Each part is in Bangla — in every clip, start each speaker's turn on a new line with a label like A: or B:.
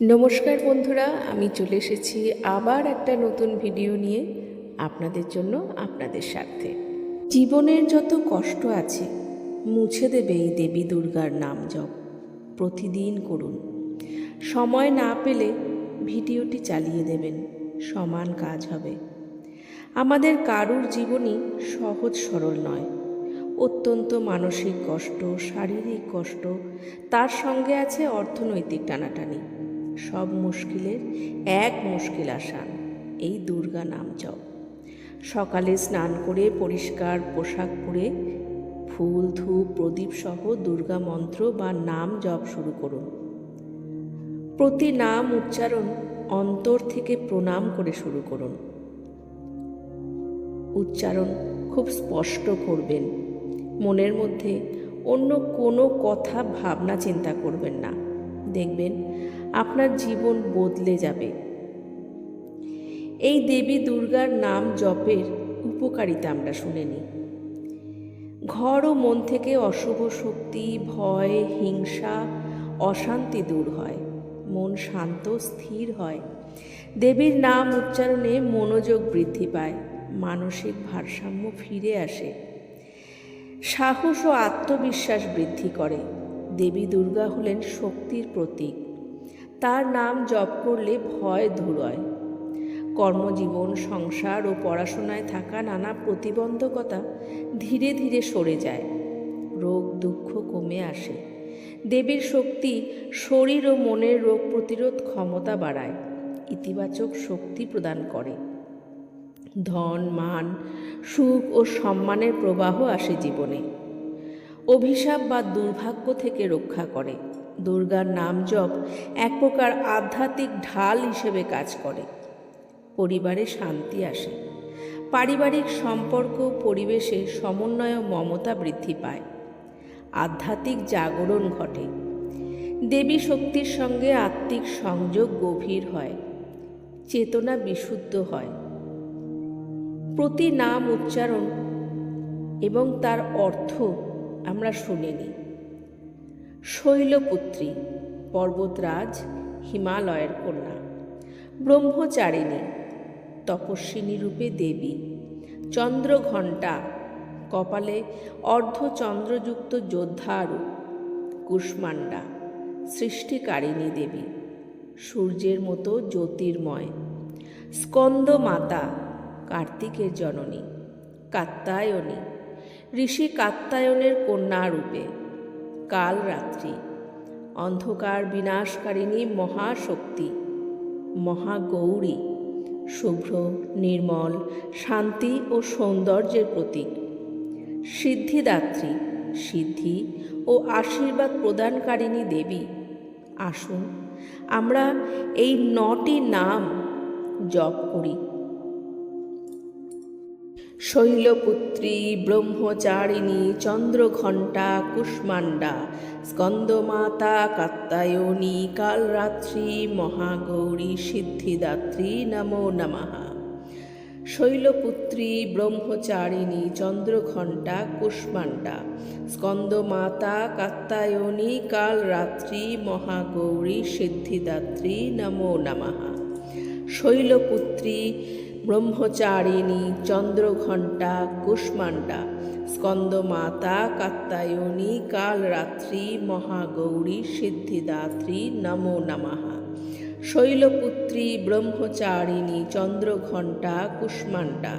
A: নমস্কার বন্ধুরা, আমি চলে এসেছি আবার একটা নতুন ভিডিও নিয়ে আপনাদের জন্য আপনাদের স্বার্থে। জীবনের যত কষ্ট আছে, মুছে দেবে এই দেবী দুর্গার নাম জপ। প্রতিদিন করুন। সময় না পেলে ভিডিওটি চালিয়ে দেবেন, সমান কাজ হবে। আমাদের কারুর জীবনই সহজ সরল নয়। অত্যন্ত মানসিক কষ্ট, শারীরিক কষ্ট, তার সঙ্গে আছে অর্থনৈতিক টানাটানি। সব মুশকিলের এক মুশকিল আসান এই দুর্গা নাম জপ। সকালে স্নান করে পরিষ্কার পোশাক পরে ফুল, ধূপ, প্রদীপ সহ দুর্গা মন্ত্র বা নাম জপ শুরু করুন। প্রতি নাম উচ্চারণ অন্তর থেকে প্রণাম করে শুরু করুন। উচ্চারণ খুব স্পষ্ট করবেন। মনের মধ্যে অন্য কোনো কথা, ভাবনা, চিন্তা করবেন না। দেখবেন আপনার জীবন বদলে যাবে। এই দেবী দুর্গার নাম জপের উপকারিতা আমরা শুনে নিই। ঘর ও মন থেকে অশুভ শক্তি, ভয়, হিংসা, অশান্তি দূর হয়। মন শান্ত, স্থির হয়। দেবীর নাম উচ্চারণে মনোযোগ বৃদ্ধি পায়, মানসিক ভারসাম্য ফিরে আসে। সাহস ও আত্মবিশ্বাস বৃদ্ধি করে। দেবী দুর্গা হলেন শক্তির প্রতীক। তার নাম জপ করলে ভয় দূর হয় কর্মজীবন, সংসার ও পড়াশোনায় থাকা নানা প্রতিবন্ধকতা ধীরে ধীরে সরে যায়। রোগ, দুঃখ কমে আসে। দেবীর শক্তি শরীর ও মনের রোগ প্রতিরোধ ক্ষমতা বাড়ায়, ইতিবাচক শক্তি প্রদান করে। ধন, মান, সুখ ও সম্মানের প্রবাহ আসে জীবনে। অভিশাপ বা দুর্ভাগ্য থেকে রক্ষা করে। দুর্গার নাম জপ এক প্রকার আধ্যাত্মিক ঢাল হিসেবে কাজ করে। পরিবারে শান্তি আসে। পারিবারিক সম্পর্ক, পরিবেশে সমন্বয় ও মমতা বৃদ্ধি পায়। আধ্যাত্মিক জাগরণ ঘটে। দেবী শক্তির সঙ্গে আত্মিক সংযোগ গভীর হয়। চেতনা বিশুদ্ধ হয়। প্রতি নাম উচ্চারণ এবং তার অর্থ আমরা শুনে নিই। শৈলপুত্রী, পর্বতরাজ, হিমালয়ের কন্যা। ব্রহ্মচারিণী, তপস্বিনী রূপে দেবী। চন্দ্রঘণ্টা, কপালে অর্ধচন্দ্রযুক্ত যোদ্ধারূপ কুষ্মান্ডা সৃষ্টিকারিণী দেবী। সূর্যের মতো জ্যোতির্ময়। স্কন্দ মাতা কার্তিকের জননী, কাত্তায়নী। ঋষি কাত্তায়নের কন্যা রূপে কাল রাত্রি। অন্ধকার বিনাশকারিণী মহাশক্তি, মহাগৌরী, শুভ্র, নির্মল, শান্তি ও সৌন্দর্যের প্রতীক। সিদ্ধিদাত্রী, সিদ্ধি ও আশীর্বাদ প্রদানকারিণী দেবী। আসুন, আমরা এই নটি নাম জপ করি। শৈলপুত্রী, ব্রহ্মচারিণী, চন্দ্রঘণ্টা কুষ্মান্ডা স্কন্দমাতা কাত্তায়নী কালরাত্রি, মহাগৌরী, সিদ্ধিদাত্রী নমো নমঃ। শৈলপুত্রী, ব্রহ্মচারিণী, চন্দ্রঘণ্টা কুষ্মান্ডা স্কন্দমাতা কাত্তায়নী কালরাত্রি, মহাগৌরী, সিদ্ধিদাত্রী নমো নমঃ। শৈলপুত্রী ব্রহ্মচারিণী চন্দ্রঘণ্টা কুষ্মান্ডা স্কন্দমাতা কাত্তায়নী, কালরাত্রি মহাগৌরী, সিদ্ধিদাত্রী, নমো নমঃ। শৈলপুত্রী ব্রহ্মচারিণী চন্দ্রঘণ্টা কুষ্মান্ডা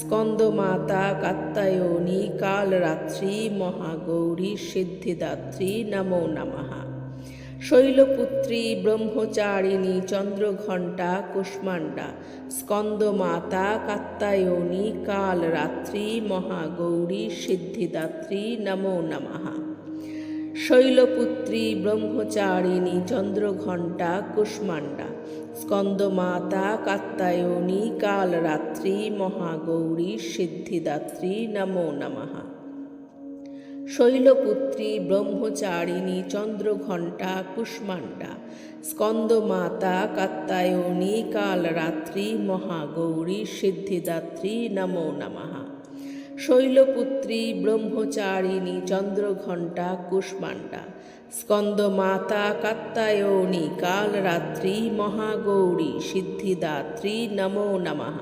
A: স্কন্দমাতা কাত্তায়নী, কালরাত্রি মহাগৌরী, সিদ্ধিদাত্রী, নমো নমঃ। শৈলপুত্রী, ব্রহ্মচারিণী, চন্দ্রঘণ্টা কুষ্মান্ডা স্কন্দমাতা, কাত্তায়নী, কালরাত্রি, মহাগৌরী, সিদ্ধিদাত্রী, নমো নমঃ। শৈলপুত্রী, ব্রহ্মচারিণী, চন্দ্রঘণ্টা কুষ্মান্ডা স্কন্দমাতা, কাত্তায়নী, কালরাত্রি, মহাগৌরী, সিদ্ধিদাত্রী, নমো নমঃ। শৈলপুত্রী, ব্রহ্মচারিণী, চন্দ্রঘণ্টা, কুষ্মাণ্ডা, স্কন্দমাতা, কাত্তায়নী, কালরাত্রি, মহাগৌরী, সিদ্ধিদাত্রী, নমো নমঃ। শৈলপুত্রী, ব্রহ্মচারিণী, চন্দ্রঘণ্টা, কুষ্মাণ্ডা, স্কন্দমাতা, কাত্তায়নী, কালরাত্রি, মহাগৌরী, সিদ্ধিদাত্রী, নমো নমঃ।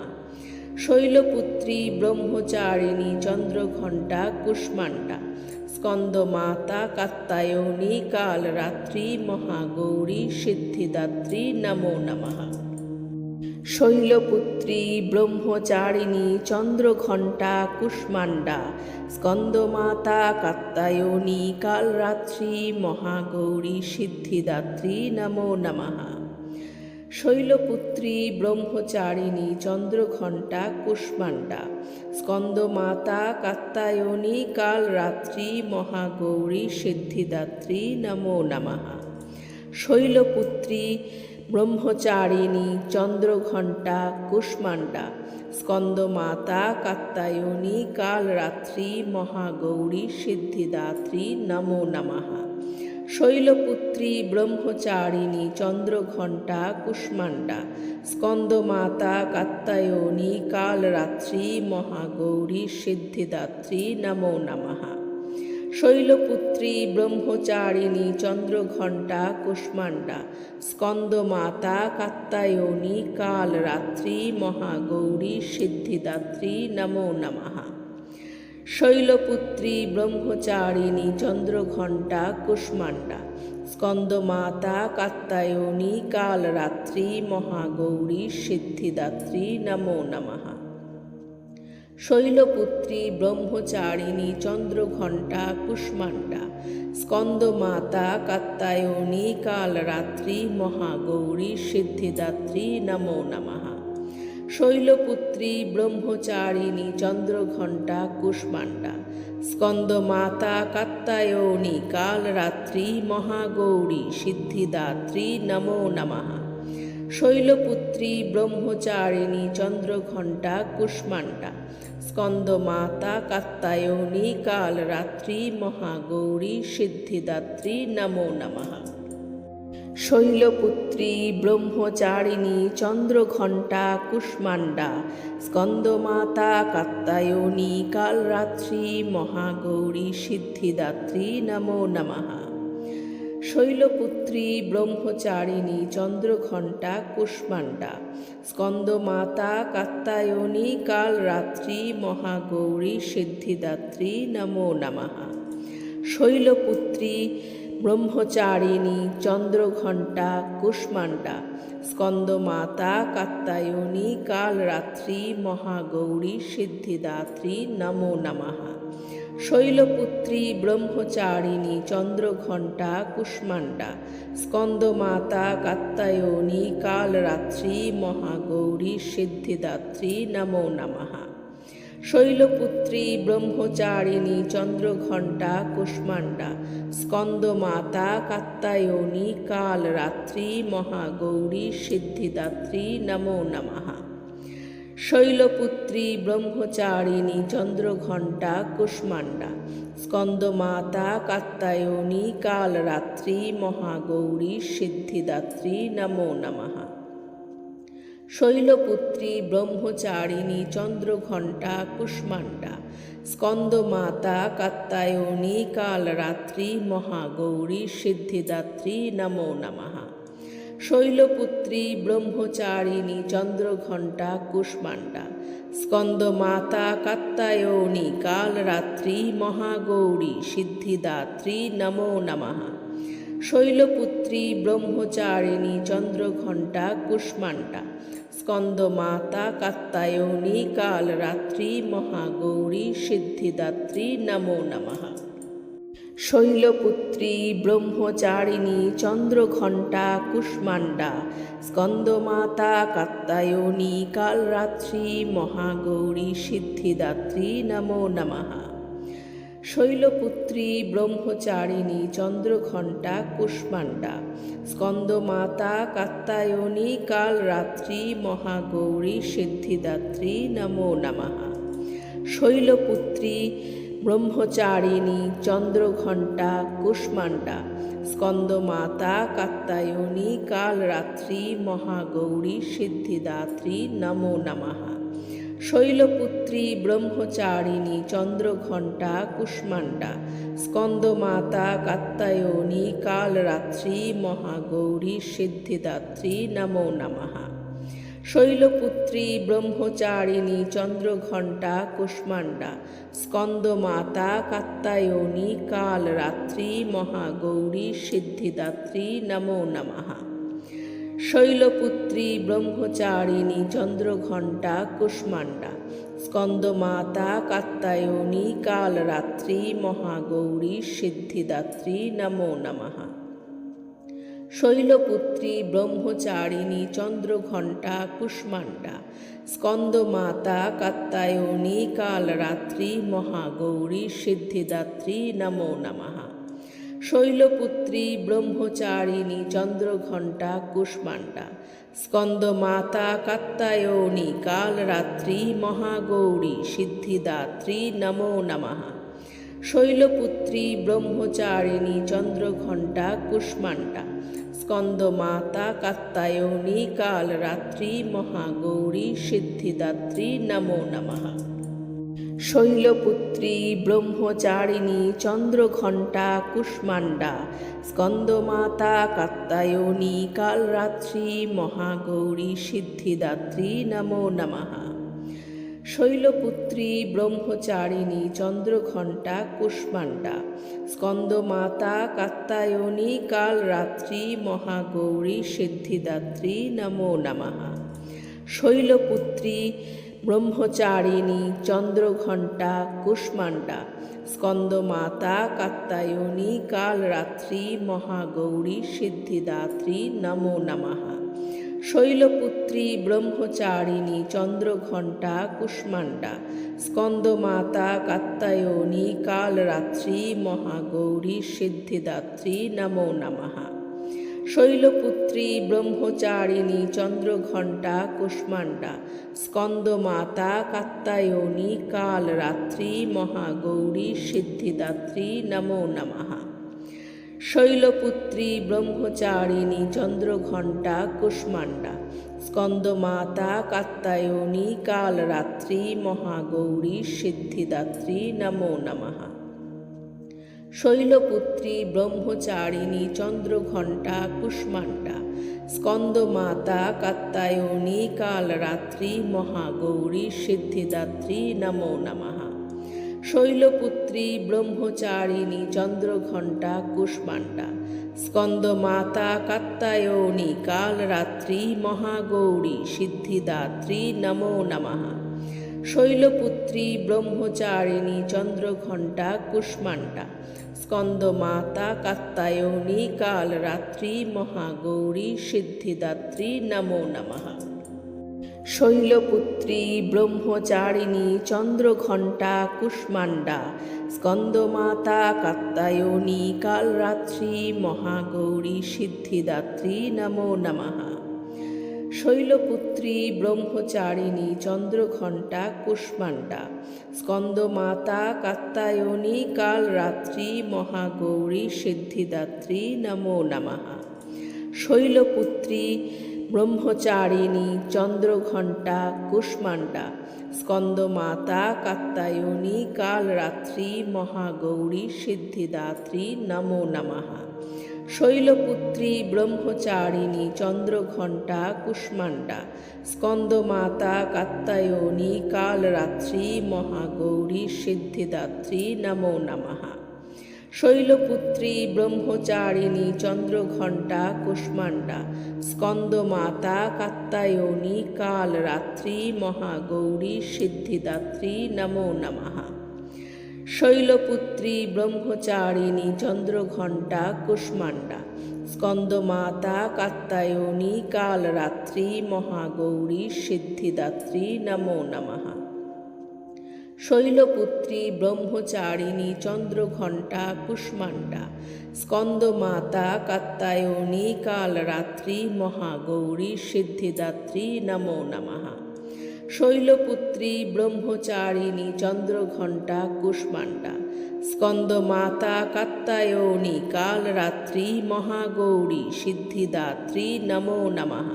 A: শৈলপুত্রী, ব্রহ্মচারিণী, চন্দ্রঘণ্টা, কুষ্মাণ্ডা স্কন্দ মাতা কাত্তায়নী, কালরাত্রি, মহাগৌরী, সিদ্ধিদাত্রী, নমো নমঃ। শৈলপুত্রী, ব্রহ্মচারিণী, চন্দ্রঘণ্টা, কুষ্মাণ্ডা, স্কন্দমাতা, কাত্তায়নী, কালরাত্রি, মহাগৌরী, সিদ্ধিদাত্রী, নমো নমঃ। শৈলপুত্রী, ব্রহ্মচারিণী, চন্দ্রঘণ্টা, কুষ্মাণ্ডা, স্কন্দমাতা, কাত্তায়নী, কালরাত্রি, মহাগৌরী, সিদ্ধিদাত্রী, নমো নমঃ। শৈলপুত্রী, ব্রহ্মচারিণী, চন্দ্রঘণ্টা, কুষ্মাণ্ডা, স্কন্দমাতা, কাত্তায়নী, কালরাত্রি, মহাগৌরী, সিদ্ধিদাত্রী, নমো নমঃ। শৈলপুত্রী, ব্রহ্মচারিণী, চন্দ্রঘণ্টা, কুষ্মাণ্ডা, স্কন্দমাতা কাত্তায়নী কালরাত্রি, মহাগৌরী, সিদ্ধিদাত্রী, নমো নমঃ। শৈলপুত্রী, ব্রহ্মচারিণী, চন্দ্রঘণ্টা, কুষ্মাণ্ডা, স্কন্দমাতা কাত্তায়নী কালরাত্রি, মহাগৌরী, সিদ্ধিদাত্রী, নমো নমঃ। শৈলপুত্রী, ব্রহ্মচারিণী, চন্দ্রঘণ্টা, কুষ্মাণ্ডা, স্কন্দমাতা কাত্তায়নী কালরাত্রি, মহাগৌরী, সিদ্ধিদাত্রী, নমো নমঃ। শৈলপুত্রী, ব্রহ্মচারিণী, চন্দ্রঘণ্টা, কুষ্মাণ্ডা, স্কন্দমাতা কাত্তায়নী কালরাত্রি, মহাগৌরী, সিদ্ধিদাত্রী, নমো নমঃ। শৈলপুত্রী, ব্রহ্মচারিণী, চন্দ্রঘণ্টা, কুষ্মাণ্ডা, স্কন্দমাতা, কাত্তায়নী, কালরাত্রি, মহাগৌরী, সিদ্ধিদাত্রী, নমো নমঃ। শৈলপুত্রী, ব্রহ্মচারিণী, চন্দ্রঘণ্টা, কুষ্মাণ্ডা, স্কন্দমাতা, কাত্তায়নী, কালরাত্রি, মহাগৌরী, সিদ্ধিদাত্রী, নমো নমঃ। শৈলপুত্রী, ব্রহ্মচারিণী, চন্দ্রঘণ্টা, কুষ্মাণ্ডা, স্কন্দমাতা কাত্তায়নী কালরাত্রি, মহাগৌরী, সিদ্ধিদাত্রী নমো নমঃ। শৈলপুত্রী, ব্রহ্মচারিণী, চন্দ্রঘণ্টা, কুষ্মাণ্ডা, স্কন্দমাতা কাত্তায়নী কালরাত্রি, মহাগৌরী, সিদ্ধিদাত্রী নমো নমঃ। শৈলপুত্রী ব্রহ্মচারিণী, চন্দ্রঘণ্টা, কুষ্মাণ্ডা, স্কন্দমাতা, কাত্তায়নী, কালরাত্রি, মহাগৌরী, সিদ্ধিদাত্রী, নমো নমঃ। শৈলপুত্রী, ব্রহ্মচারিণী, চন্দ্রঘণ্টা, কুষ্মাণ্ডা, স্কন্দমাতা, কাত্তায়নী, কালরাত্রি, মহাগৌরী, সিদ্ধিদাত্রী, নমো নমঃ। শৈলপুত্রী, ব্রহ্মচারিণী, চন্দ্রঘণ্টা, কুষ্মাণ্ডা, স্কন্দমাতা, কাত্তায়নী, কালরাত্রি, মহাগৌরী, সিদ্ধিদাত্রী, নমো নমঃ। শৈলপুত্রী, ব্রহ্মচারিণী, চন্দ্রঘণ্টা, কুষ্মাণ্ডা, স্কন্দমাতা, কাত্তায়নী, কালরাত্রি, মহাগৌরী, সিদ্ধিদাত্রী, নমো নমঃ। শৈলপুত্রী, ব্রহ্মচারিণী, চন্দ্রঘণ্টা, কুষ্মাণ্ডা, স্কন্দমাতা কাত্তায়নী কালরাত্রি, মহাগৌরী, সিদ্ধিদাত্রী, নমো নমঃ। শৈলপুত্রী, ব্রহ্মচারিণী, চন্দ্রঘণ্টা, কুষ্মাণ্ডা, স্কন্দমাতা কাত্তায়নী কালরাত্রি, মহাগৌরী, সিদ্ধিদাত্রী, নমো নমঃ। শৈলপুত্রী, ব্রহ্মচারিণী, চন্দ্রঘণ্টা, কুষ্মাণ্ডা স্কন্দমাতা কাত্তায়নী কালরাত্রি মহাগৌরী সিদ্ধিদাত্রী নমো নমঃ। শৈলপুত্রী, ব্রহ্মচারিণী, চন্দ্রঘণ্টা, কুষ্মাণ্ডা, স্কন্দমাতা কাত্তায়নী কালরাত্রি মহাগৌরী সিদ্ধিদাত্রী নমো নমঃ। শৈলপুত্রী, ব্রহ্মচারিণী, চন্দ্রঘণ্টা, কুষ্মাণ্ডা, স্কন্দমাতা কাত্তায়নী কালরাত্রি, মহাগৌরী, সিদ্ধিদাত্রী, নমো নমঃ। শৈলপুত্রী, ব্রহ্মচারিণী, চন্দ্রঘণ্টা, কুষ্মাণ্ডা, স্কন্দমাতা কাত্তায়নী কালরাত্রি, মহাগৌরী, সিদ্ধিদাত্রী, নমো নমঃ। শৈলপুত্রী, ব্রহ্মচারিণী, চন্দ্রঘণ্টা, কুষ্মাণ্ডা, স্কন্দমাতা, কাত্তায়নী, কালরাত্রি, মহাগৌরী, সিদ্ধিদাত্রী, নমো নমঃ। শৈলপুত্রী, ব্রহ্মচারিণী, চন্দ্রঘণ্টা, কুষ্মাণ্ডা, স্কন্দমাতা, কাত্তায়নী, কালরাত্রি, মহাগৌরী, সিদ্ধিদাত্রী, নমো নমঃ। শৈলপুত্রী, ব্রহ্মচারিণী, চন্দ্রঘণ্টা কুষ্মাণ্ডা স্কন্দমাতা কাত্তায়নী কালরাত্রি, মহাগৌরী, সিদ্ধিদাত্রী, নমো নমঃ। শৈলপুত্রী, ব্রহ্মচারিণী, চন্দ্রঘণ্টা কুষ্মাণ্ডা স্কন্দমাতা কাত্তায়নী কালরাত্রি, মহাগৌরী, সিদ্ধিদাত্রী, নমো নমঃ। শৈলপুত্রী, ব্রহ্মচারিণী, চন্দ্রঘণ্টা, কুষ্মাণ্ডা, স্কন্দমাতা, কাত্তায়নী, কালরাত্রি, মহাগৌরী, সিদ্ধিদাত্রী, নমো নমঃ। শৈলপুত্রী, ব্রহ্মচারিণী, চন্দ্রঘণ্টা, কুষ্মাণ্ডা, স্কন্দমাতা, কাত্তায়নী, কালরাত্রি, মহাগৌরী, সিদ্ধিদাত্রী, নমো নমঃ। শৈলপুত্রী, ব্রহ্মচারিণী, চন্দ্রঘণ্টা, কুষ্মাণ্ডা, স্কন্দমাতা কাত্তায়নী কালরাত্রি, মহাগৌরী, সিদ্ধিদাত্রী নমো নমঃ। শৈলপুত্রী, ব্রহ্মচারিণী, চন্দ্রঘণ্টা, কুষ্মাণ্ডা, স্কন্দমাতা কাত্তায়নী কালরাত্রি, মহাগৌরী, সিদ্ধিদাত্রী নমো নমঃ। শৈলপুত্রী ব্রহ্মচারিণী, চন্দ্রঘণ্টা, কুষ্মাণ্ডা, স্কন্দমাতা, কাত্তায়নী, কালরাত্রি, মহাগৌরী, সিদ্ধিদাত্রী, নমো নমঃ। শৈলপুত্রী, ব্রহ্মচারিণী, চন্দ্রঘণ্টা, কুষ্মাণ্ডা, স্কন্দমাতা, কাত্তায়নী, কালরাত্রি, মহাগৌরী, সিদ্ধিদাত্রী, নমো নমঃ। শৈলপুত্রী, ব্রহ্মচারিণী, চন্দ্রঘণ্টা, কুষ্মাণ্ডা, স্কন্দমাতা, কাত্তায়নী, কালরাত্রি, মহাগৌরী, সিদ্ধিদাত্রী, নমো নমঃ। শৈলপুত্রী, ব্রহ্মচারিণী, চন্দ্রঘণ্টা, কুষ্মাণ্ডা, স্কন্দমাতা, কাত্তায়নী, কালরাত্রি, মহাগৌরী, সিদ্ধিদাত্রী, নমো নমঃ। শৈলপুত্রী, ব্রহ্মচারিণী, চন্দ্রঘণ্টা, কুষ্মাণ্ডা, স্কন্দমাতা, কাত্তায়নী, কালরাত্রি, মহাগৌরী, সিদ্ধিদাত্রী, নমো নমঃ। শৈলপুত্রী, ব্রহ্মচারিণী, চন্দ্রঘণ্টা, কুষ্মাণ্ডা, স্কন্দমাতা, কাত্তায়নী, কালরাত্রি, মহাগৌরী, সিদ্ধিদাত্রী, নমো নমঃ। শৈলপুত্রী, ব্রহ্মচারিণী, চন্দ্রঘণ্টা কুষ্মাণ্ডা স্কন্দমাতা, কাত্তায়নী, কালরাত্রি, মহাগৌরী, সিদ্ধিদাত্রী, নমো নমঃ। শৈলপুত্রী, ব্রহ্মচারিণী, চন্দ্রঘণ্টা কুষ্মাণ্ডা স্কন্দমাতা, কাত্তায়নী, কালরাত্রি, মহাগৌরী, সিদ্ধিদাত্রী, নমো নমঃ। শৈলপুত্রী, ব্রহ্মচারিণী, চন্দ্রঘণ্টা, কুষ্মাণ্ডা, স্কন্দমাতা, কাত্তায়নী, কালরাত্রি, মহাগৌরী, সিদ্ধিদাত্রী, নমো নমঃ। শৈলপুত্রী, ব্রহ্মচারিণী, চন্দ্রঘণ্টা, কুষ্মাণ্ডা, স্কন্দমাতা, কাত্তায়নী, কালরাত্রি, মহাগৌরী, সিদ্ধিদাত্রী, নমো নমঃ। শৈলপুত্রী, ব্রহ্মচারিণী, চন্দ্রঘণ্টা, কুষ্মাণ্ডা, স্কন্দমাতা, কাত্তায়নী, কালরাত্রি, মহাগৌরী, সিদ্ধিদাত্রী, নমো নমঃ। শৈলপুত্রী, ব্রহ্মচারিণী, চন্দ্রঘণ্টা, কুষ্মাণ্ডা, স্কন্দমাতা, কাত্তায়নী, কালরাত্রি, মহাগৌরী, সিদ্ধিদাত্রী, নমো নমঃ। শৈলপুত্রী, ব্রহ্মচারিণী, চন্দ্রঘণ্টা, কুষ্মাণ্ডা, স্কন্দমাতা কাত্তায়নী কালরাত্রি, মহাগৌরী, সিদ্ধিদাত্রী, নমো নমঃ। শৈলপুত্রী, ব্রহ্মচারিণী, চন্দ্রঘণ্টা, কুষ্মাণ্ডা, স্কন্দমাতা কাত্তায়নী কালরাত্রি, মহাগৌরী, সিদ্ধিদাত্রী, নমো নমঃ। শৈলপুত্রী, ব্রহ্মচারিণী, চন্দ্রঘণ্টা, কুষ্মাণ্ডা, স্কন্দমাতা, কাত্তায়নী, কালরাত্রি, মহাগৌরী, সিদ্ধিদাত্রী, নমো নমঃ।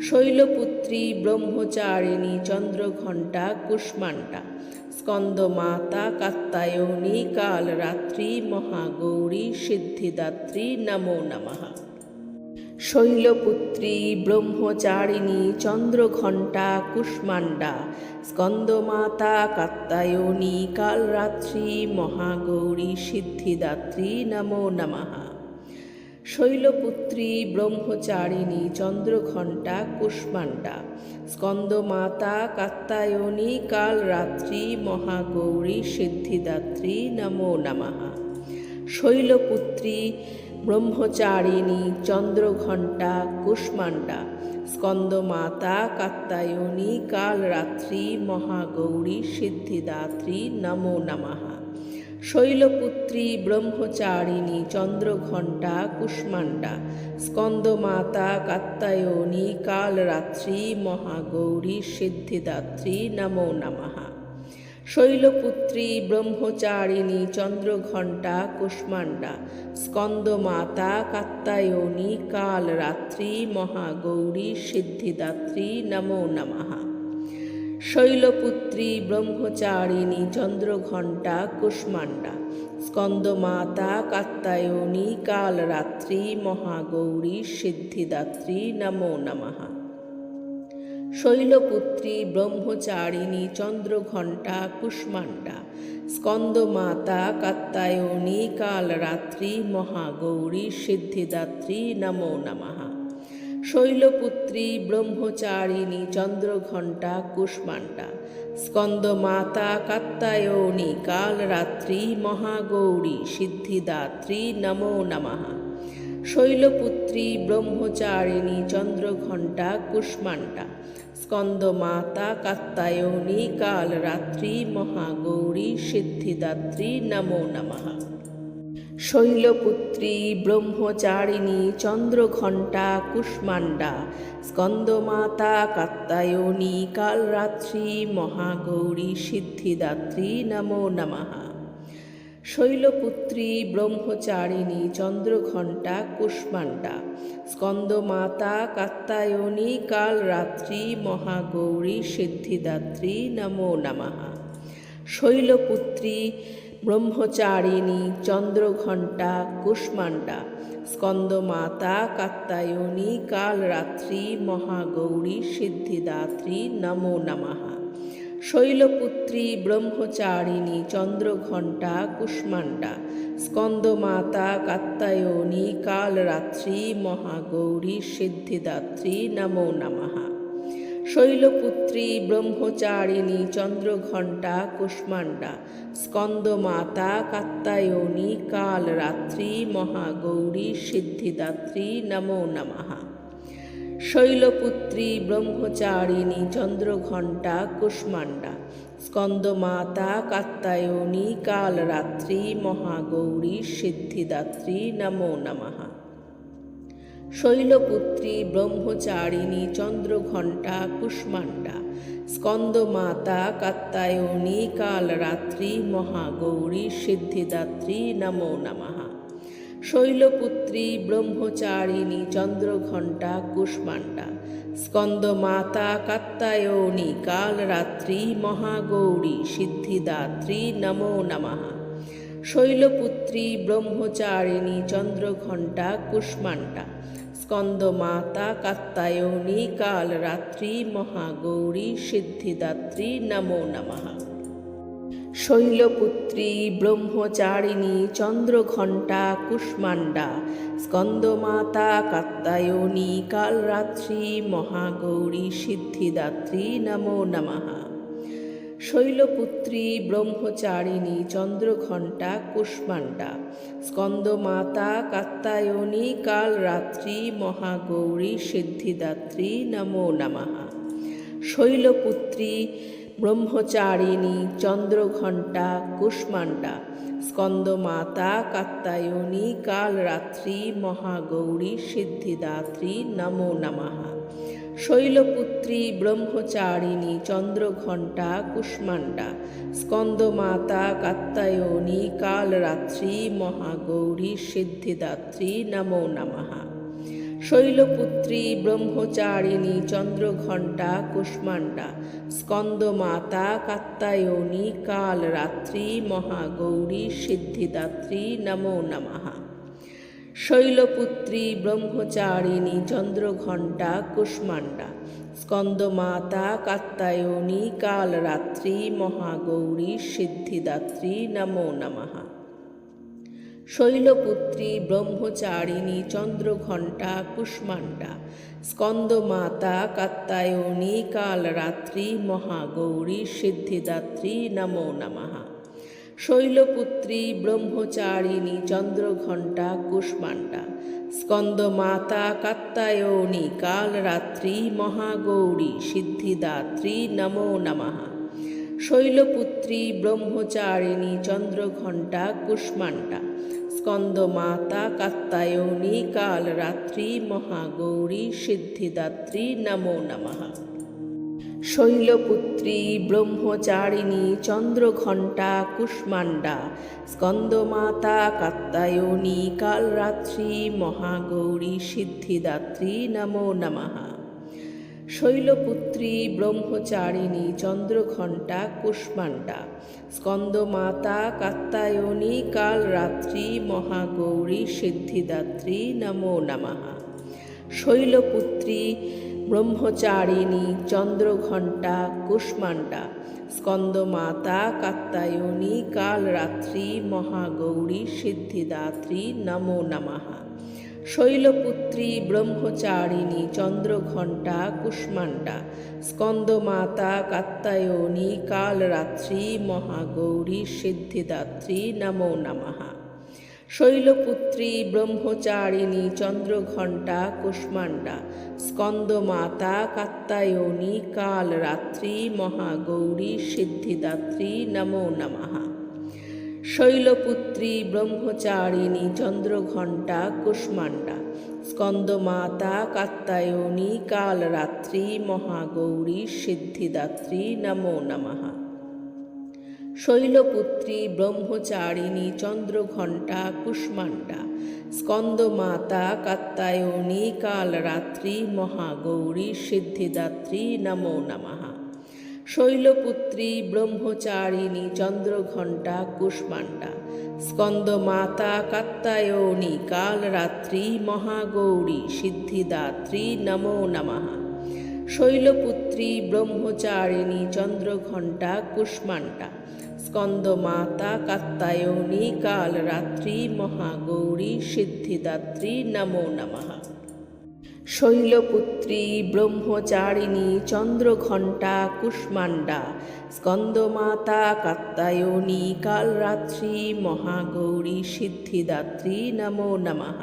A: শৈলপুত্রী, ব্রহ্মচারিণী, চন্দ্রঘণ্টা, কুষ্মাণ্ডা, স্কন্দমাতা, কাত্তায়নী, কালরাত্রি, মহাগৌরী, সিদ্ধিদাত্রী, নমো নমঃ। শৈলপুত্রী, ব্রহ্মচারিণী, চন্দ্রঘণ্টা, কুষ্মাণ্ডা, স্কন্দমাতা কাত্তায়নী কালরাত্রি, মহাগৌরী, সিদ্ধিদাত্রী, নমো নমঃ। শৈলপুত্রী, ব্রহ্মচারিণী, চন্দ্রঘণ্টা, কুষ্মাণ্ডা, স্কন্দমাতা কাত্তায়নী কালরাত্রি, মহাগৌরী, সিদ্ধিদাত্রী, নমো নমঃ। শৈলপুত্রী ব্রহ্মচারিণী, চন্দ্রঘণ্টা, কুষ্মাণ্ডা, স্কন্দমাতা, কাত্তায়নী, কালরাত্রি, মহাগৌরী, সিদ্ধিদাত্রী, নমো নমঃ। শৈলপুত্রী, ব্রহ্মচারিণী, চন্দ্রঘণ্টা, কুষ্মাণ্ডা, স্কন্দমাতা, কাত্তায়নী, কালরাত্রি, মহাগৌরী, সিদ্ধিদাত্রী, নমো নমঃ। শৈলপুত্রী, ব্রহ্মচারিণী, চন্দ্রঘণ্টা, কুষ্মাণ্ডা, স্কন্দমাতা, কাত্তায়নী, কালরাত্রি, মহাগৌরী, সিদ্ধিদাত্রী, নমো নমঃ। শৈলপুত্রী, ব্রহ্মচারিণী, চন্দ্রঘণ্টা, কুষ্মাণ্ডা, স্কন্দমাতা, কাত্তায়নী, কালরাত্রি, মহাগৌরী, সিদ্ধিদাত্রী, নমো নমঃ। শৈলপুত্রী, ব্রহ্মচারিণী, চন্দ্রঘণ্টা, কুষ্মাণ্ডা, স্কন্দমাতা, কাত্তায়নী, কালরাত্রি, মহাগৌরী, সিদ্ধিদাত্রী, নমো নমঃ। শৈলপুত্রী, ব্রহ্মচারিণী, চন্দ্রঘণ্টা, কুষ্মাণ্ডা, স্কন্দমাতা, কাত্তায়নী, কালরাত্রি, মহাগৌরী, সিদ্ধিদাত্রী, নমো নমঃ। শৈলপুত্রী, ব্রহ্মচারিণী, চন্দ্রঘণ্টা, কুষ্মাণ্ডা স্কন্দমাতা কাত্তায়নী কালরাত্রি মহাগৌরী সিদ্ধিদাত্রী নমো নমঃ। শৈলপুত্রী, ব্রহ্মচারিণী, চন্দ্রঘণ্টা, কুষ্মাণ্ডা, স্কন্দমাতা কাত্তায়নী কালরাত্রি মহাগৌরী সিদ্ধিদাত্রী নমো নমঃ। শৈলপুত্রী, ব্রহ্মচারিণী, চন্দ্রঘণ্টা, কুষ্মাণ্ডা, স্কন্দমাতা কাত্তায়নী কালরাত্রি, মহাগৌরী, সিদ্ধিদাত্রী, নমো নমঃ। শৈলপুত্রী, ব্রহ্মচারিণী, চন্দ্রঘণ্টা, কুষ্মাণ্ডা, স্কন্দমাতা কাত্তায়নী কালরাত্রি, মহাগৌরী, সিদ্ধিদাত্রী, নমো নমঃ। শৈলপুত্রী, ব্রহ্মচারিণী, চন্দ্রঘণ্টা, কুষ্মাণ্ডা, স্কন্দমাতা কাত্তায়নী কালরাত্রি, মহাগৌরী, সিদ্ধিদাত্রী, নমো নমঃ। শৈলপুত্রী, ব্রহ্মচারিণী, চন্দ্রঘণ্টা, কুষ্মাণ্ডা, স্কন্দমাতা কাত্তায়নী কালরাত্রি, মহাগৌরী, সিদ্ধিদাত্রী, নমো নমঃ। শৈলপুত্রী, ব্রহ্মচারিণী, চন্দ্রঘণ্টা, কুষ্মাণ্ডা, স্কন্দমাতা কাত্তায়নী কালরাত্রি, মহাগৌরী, সিদ্ধিদাত্রী, নমো নমঃ। শৈলপুত্রী, ব্রহ্মচারিণী, চন্দ্রঘণ্টা, কুষ্মাণ্ডা, স্কন্দমাতা কাত্তায়নী কালরাত্রি, মহাগৌরী, সিদ্ধিদাত্রী, নমো নমঃ। শৈলপুত্রী, ব্রহ্মচারিণী, চন্দ্রঘণ্টা, কুষ্মাণ্ডা, স্কন্দমাতা, কাত্তায়নী, কালরাত্রি, মহাগৌরী, সিদ্ধিদাত্রী, নমো নমঃ। শৈলপুত্রী, ব্রহ্মচারিণী, চন্দ্রঘণ্টা, কুষ্মাণ্ডা, স্কন্দমাতা, কাত্তায়নী, কালরাত্রি, মহাগৌরী, সিদ্ধিদাত্রী, নমো নমঃ। শৈলপুত্রী, ব্রহ্মচারিণী, চন্দ্রঘণ্টা, কুষ্মাণ্ডা, স্কন্দমাতা কাত্তায়নী কালরাত্রি, মহাগৌরী, সিদ্ধিদাত্রী নমো নমঃ। শৈলপুত্রী, ব্রহ্মচারিণী, চন্দ্রঘণ্টা, কুষ্মাণ্ডা, স্কন্দমাতা কাত্তায়নী কালরাত্রি, মহাগৌরী, সিদ্ধিদাত্রী নমো নমঃ। শৈলপুত্রী ব্রহ্মচারিণী চন্দ্রঘণ্টা কুষ্মাণ্ডা স্কন্দমাতা কাত্তায়নী কালরাত্রি মহাগৌরী সিদ্ধিদাত্রী নমো নমঃ। শৈলপুত্রী ব্রহ্মচারিণী চন্দ্রঘণ্টা কুষ্মাণ্ডা স্কন্দমাতা কাত্তায়নী কালরাত্রি মহাগৌরী সিদ্ধিদাত্রী নমো নমঃ। শৈলপুত্রী, ব্রহ্মচারিণী, চন্দ্রঘণ্টা, কুষ্মাণ্ডা, স্কন্দমাতা, কাত্তায়নী, কালরাত্রি, মহাগৌরী, সিদ্ধিদাত্রী, নমো নমঃ। শৈলপুত্রী, ব্রহ্মচারিণী, চন্দ্রঘণ্টা, কুষ্মাণ্ডা, স্কন্দমাতা, কাত্তায়নী, কালরাত্রি, মহাগৌরী, সিদ্ধিদাত্রী, নমো নমঃ। শৈলপুত্রী, ব্রহ্মচারিণী, চন্দ্রঘণ্টা, কুষ্মাণ্ডা, স্কন্দমাতা কাত্তায়নী কালরাত্রি, মহাগৌরী, সিদ্ধিদাত্রী নমো নমঃ। শৈলপুত্রী, ব্রহ্মচারিণী, চন্দ্রঘণ্টা, কুষ্মাণ্ডা, স্কন্দমাতা কাত্তায়নী কালরাত্রি, মহাগৌরী, সিদ্ধিদাত্রী নমো নমঃ। শৈলপুত্রী, ব্রহ্মচারিণী, চন্দ্রঘণ্টা, কুষ্মাণ্ডা স্কন্দমাতা কাত্তায়নী কালরাত্রি মহাগৌরী সিদ্ধিদাত্রী নমো নমঃ। শৈলপুত্রী, ব্রহ্মচারিণী, চন্দ্রঘণ্টা, কুষ্মাণ্ডা, স্কন্দমাতা কাত্তায়নী কালরাত্রি মহাগৌরী সিদ্ধিদাত্রী নমো নমঃ। শৈলপুত্রী, ব্রহ্মচারিণী, চন্দ্রঘণ্টা, কুষ্মাণ্ডা, স্কন্দমাতা কাত্তায়নী কালরাত্রি, মহাগৌরী, সিদ্ধিদাত্রী, নমো নমঃ। শৈলপুত্রী, ব্রহ্মচারিণী, চন্দ্রঘণ্টা, কুষ্মাণ্ডা, স্কন্দমাতা কাত্তায়নী কালরাত্রি, মহাগৌরী, সিদ্ধিদাত্রী, নমো নমঃ। শৈলপুত্রী, ব্রহ্মচারিণী, চন্দ্রঘণ্টা, কুষ্মাণ্ডা, স্কন্দমাতা কাত্তায়নী কালরাত্রি, মহাগৌরী, সিদ্ধিদাত্রী, নমো নমঃ। শৈলপুত্রী, ব্রহ্মচারিণী, চন্দ্রঘণ্টা, কুষ্মাণ্ডা, স্কন্দমাতা কাত্তায়নী কালরাত্রি, মহাগৌরী, সিদ্ধিদাত্রী, নমো নমঃ। শৈলপুত্রী, ব্রহ্মচারিণী, চন্দ্রঘণ্টা, কুষ্মাণ্ডা, স্কন্দমাতা কাত্তায়নী কালরাত্রি, মহাগৌরী, সিদ্ধিদাত্রী, নমো নমঃ। শৈলপুত্রী, ব্রহ্মচারিণী, চন্দ্রঘণ্টা, কুষ্মাণ্ডা, স্কন্দমাতা কাত্তায়নী কালরাত্রি, মহাগৌরী, সিদ্ধিদাত্রী, নমো নমঃ। শৈলপুত্রী, ব্রহ্মচারিণী, চন্দ্রঘণ্টা, কুষ্মাণ্ডা, স্কন্দমাতা, কাত্তায়নী, কালরাত্রি, মহাগৌরী, সিদ্ধিদাত্রী, নমো নমঃ। শৈলপুত্রী, ব্রহ্মচারিণী, চন্দ্রঘণ্টা, কুষ্মাণ্ডা, স্কন্দমাতা, কাত্তায়নী, কালরাত্রি, মহাগৌরী, সিদ্ধিদাত্রী, নমো নমঃ। শৈলপুত্রী, ব্রহ্মচারিণী, চন্দ্রঘণ্টা, কুষ্মাণ্ডা, স্কন্দমাতা কাত্তায়নী কালরাত্রি, মহাগৌরী, সিদ্ধিদাত্রী নমো নমঃ।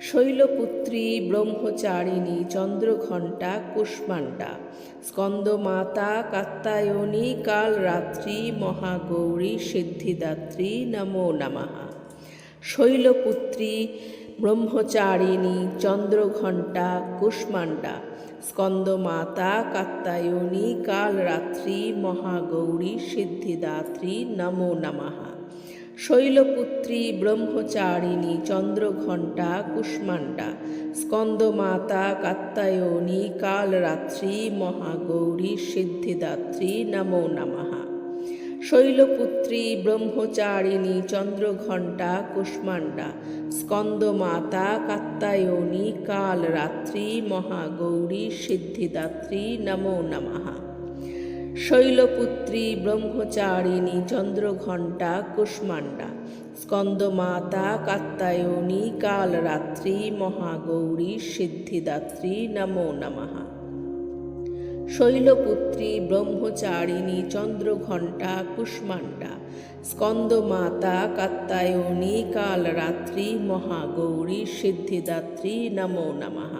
A: শৈলপুত্রী, ব্রহ্মচারিণী, চন্দ্রঘণ্টা, কুষ্মাণ্ডা, স্কন্দমাতা কাত্তায়নী কালরাত্রি, মহাগৌরী, সিদ্ধিদাত্রী নমো নমঃ। শৈলপুত্রী ব্রহ্মচারিণী, চন্দ্রঘণ্টা, কুষ্মাণ্ডা, স্কন্দমাতা, কাত্তায়নী, কালরাত্রি, মহাগৌরী, সিদ্ধিদাত্রী, নমো নমঃ। শৈলপুত্রী, ব্রহ্মচারিণী, চন্দ্রঘণ্টা, কুষ্মাণ্ডা, স্কন্দমাতা, কাত্তায়নী, কালরাত্রি, মহাগৌরী, সিদ্ধিদাত্রী, নমো নমঃ। শৈলপুত্রী, ব্রহ্মচারিণী, চন্দ্রঘণ্টা, কুষ্মাণ্ডা স্কন্দমাতা কাত্তায়নী কালরাত্রি মহাগৌরী সিদ্ধিদাত্রী নমো নমঃ। শৈলপুত্রী ব্রহ্মচারিণী চন্দ্রঘণ্টা কুষ্মাণ্ডা। স্কন্দমাতা কাত্তায়নী কালরাত্রি মহাগৌরী সিদ্ধিদাত্রী নমো নমঃ। শৈলপুত্রী ব্রহ্মচারিণী চন্দ্রঘণ্টা কুষ্মাণ্ডা। স্কন্দমাতা কাত্তায়নী কালরাত্রি মহাগৌরী সিদ্ধিদাত্রী নমো নমঃ।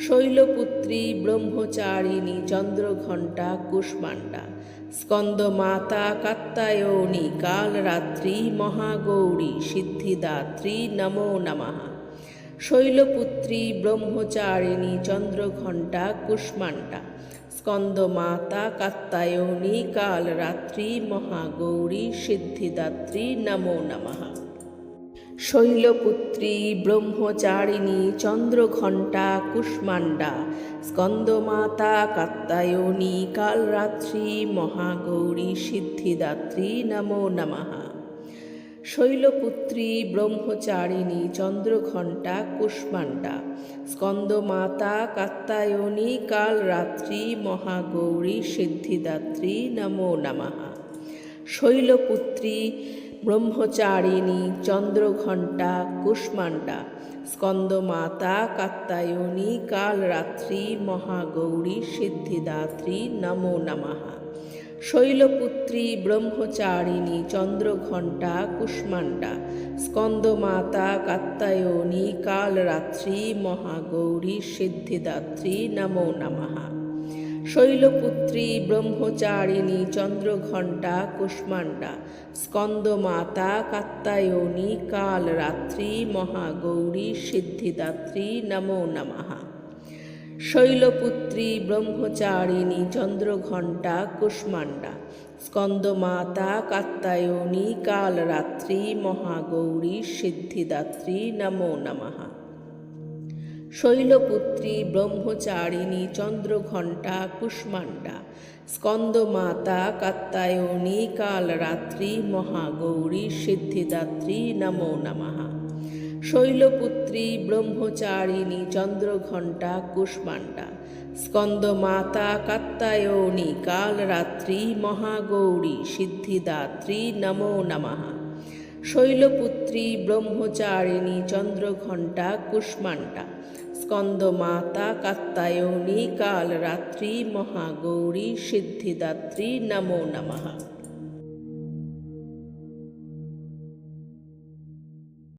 A: শৈলপুত্রী, ব্রহ্মচারিণী, চন্দ্রঘণ্টা, কুষ্মাণ্ডা। স্কন্দমাতা কাত্তায়নী কালরাত্রি মহাগৌরী সিদ্ধিদাত্রী নমো নমঃ। শৈলপুত্রী, ব্রহ্মচারিণী, চন্দ্রঘণ্টা, কুষ্মাণ্ডা। স্কন্দমাতা কাত্তায়নী কালরাত্রি মহাগৌরী সিদ্ধিদাত্রী নমো নমঃ। শৈলপুত্রী, ব্রহ্মচারিণী, চন্দ্রঘণ্টা, কুষ্মাণ্ডা, স্কন্দমাতা কাত্তায়নী কালরাত্রি মহাগৌরী সিদ্ধিদাত্রী নমো নমঃ। শৈলপুত্রী, ব্রহ্মচারিণী, চন্দ্রঘণ্টা, কুষ্মাণ্ডা, স্কন্দমাতা কাত্তায়নী কালরাত্রি, মহাগৌরী, সিদ্ধিদাত্রী, নমো নমঃ। শৈলপুত্রী, ব্রহ্মচারিণী, চন্দ্রঘণ্টা, কুষ্মাণ্ডা, স্কন্দমাতা কাত্তায়নী কালরাত্রি, মহাগৌরী, সিদ্ধিদাত্রী, নমো নমঃ। শৈলপুত্রী, ব্রহ্মচারিণী, চন্দ্রঘণ্টা, কুষ্মাণ্ডা, স্কন্দমাতা কাত্তায়নী কালরাত্রি, মহাগৌরী, সিদ্ধিদাত্রী, নমো নমঃ। শৈলপুত্রী, ব্রহ্মচারিণী, চন্দ্রঘণ্টা, কুষ্মাণ্ডা, স্কন্দমাতা কাত্তায়নী কালরাত্রি, মহাগৌরী, সিদ্ধিদাত্রী, নমো নমঃ। শৈলপুত্রী, ব্রহ্মচারিণী, চন্দ্রঘণ্টা, কুষ্মাণ্ডা, স্কন্দমাতা, কাত্তায়নী, কালরাত্রি, মহাগৌরী, সিদ্ধিদাত্রী, নমো নমঃ। শৈলপুত্রী, ব্রহ্মচারিণী, চন্দ্রঘণ্টা, কুষ্মাণ্ডা, স্কন্দমাতা, কাত্তায়নী, কালরাত্রি, মহাগৌরী, সিদ্ধিদাত্রী, নমো নমঃ। শৈলপুত্রী, ব্রহ্মচারিণী, চন্দ্রঘণ্টা, কুষ্মাণ্ডা, স্কন্দমাতা, কাত্তায়নী, কালরাত্রি, মহাগৌরী, সিদ্ধিদাত্রী, নমো নমঃ। শৈলপুত্রী, ব্রহ্মচারিণী, চন্দ্রঘণ্টা, কুষ্মাণ্ডা, স্কন্দমাতা, কাত্তায়নী, কালরাত্রি, মহাগৌরী, সিদ্ধিদাত্রী, নমো নমঃ।